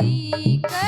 जी का